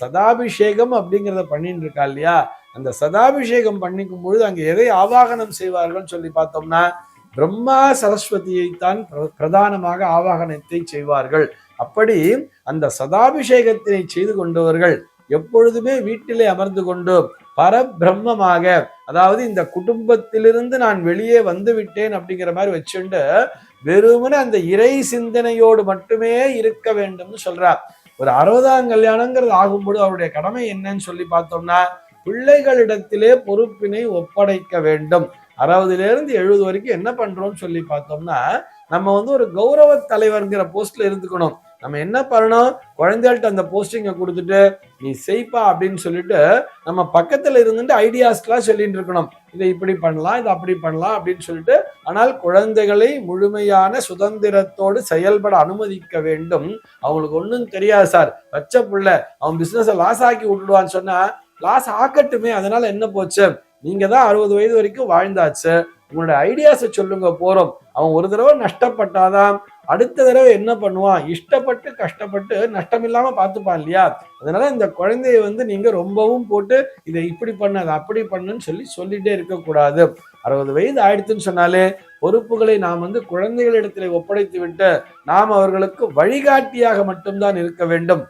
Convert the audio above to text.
சதாபிஷேகம் அப்படிங்கிறத பண்ணிட்டு இருக்கா இல்லையா? அந்த சதாபிஷேகம் பண்ணிக்கும் பொழுது அங்க எதை ஆவாகனம் செய்வார்கள் சொல்லி பார்த்தோம்னா பிரம்மா சரஸ்வதியைத்தான் பிர- பிரதானமாக ஆவாகனத்தை செய்வார்கள். அப்படி அந்த சதாபிஷேகத்தினை செய்து கொண்டவர்கள் எப்பொழுதுமே வீட்டிலே அமர்ந்து கொண்டு பரபிரம்மமாக அதாவது இந்த குடும்பத்திலிருந்து நான் வெளியே வந்து விட்டேன் அப்படிங்கிற மாதிரி வச்சுண்டு வெறுமனே அந்த இறை சிந்தனையோடு மட்டுமே இருக்க வேண்டும்னு சொல்றார். ஒரு அறுபதாம் கல்யாணங்கிறது ஆகும்போது அவருடைய கடமை என்னன்னு சொல்லி பார்த்தோம்னா பிள்ளைகளிடத்திலே பொறுப்பினை ஒப்படைக்க வேண்டும். அறுபதுலேருந்து எழுபது வரைக்கும் என்ன பண்றோம்னு சொல்லி பார்த்தோம்னா நம்ம வந்து ஒரு கௌரவ தலைவர்ங்கிற போஸ்ட்ல இருந்துக்கணும். நம்ம என்ன பண்ணணும்? குழந்தைகள்கிட்ட அந்த போஸ்டிங்கை கொடுத்துட்டு நீ செய்ப்பா அப்படின்னு சொல்லிட்டு நம்ம பக்கத்துல இருந்துட்டு ஐடியாஸ்லாம் சொல்லிட்டு இருக்கணும். இதை இப்படி பண்ணலாம் இதை அப்படி பண்ணலாம் அப்படின்னு சொல்லிட்டு ஆனால் குழந்தைகளை முழுமையான சுதந்திரத்தோடு செயல்பட அனுமதிக்க வேண்டும். அவங்களுக்கு ஒன்றும் தெரியாது சார். வச்ச புள்ள அவன் பிசினஸை லாஸ் ஆக்கி விட்டுடுவான்னு சொன்னா லாஸ் ஆக்கட்டுமே. அதனால என்ன போச்சு? நீங்க தான் அறுபது வயது வரைக்கும் வாழ்ந்தாச்சு. உங்களோட ஐடியாஸை சொல்லுங்க போறோம். அவன் ஒரு தடவை நஷ்டப்பட்டாதான் அடுத்த தடவை என்ன பண்ணுவான்? இஷ்டப்பட்டு கஷ்டப்பட்டு நஷ்டம் இல்லாம பார்த்துப்பான் இல்லையா? அதனால இந்த குழந்தைய வந்து நீங்க ரொம்பவும் போட்டு இதை இப்படி பண்ண அதை அப்படி பண்ணுன்னு சொல்லி சொல்லிட்டே இருக்கக்கூடாது. அறுபது வயது ஆயிடுத்துன்னு சொன்னாலே பொறுப்புகளை நாம் வந்து குழந்தைகளிடத்தில் ஒப்படைத்து விட்டு நாம் அவர்களுக்கு வழிகாட்டியாக மட்டும்தான் இருக்க வேண்டும்.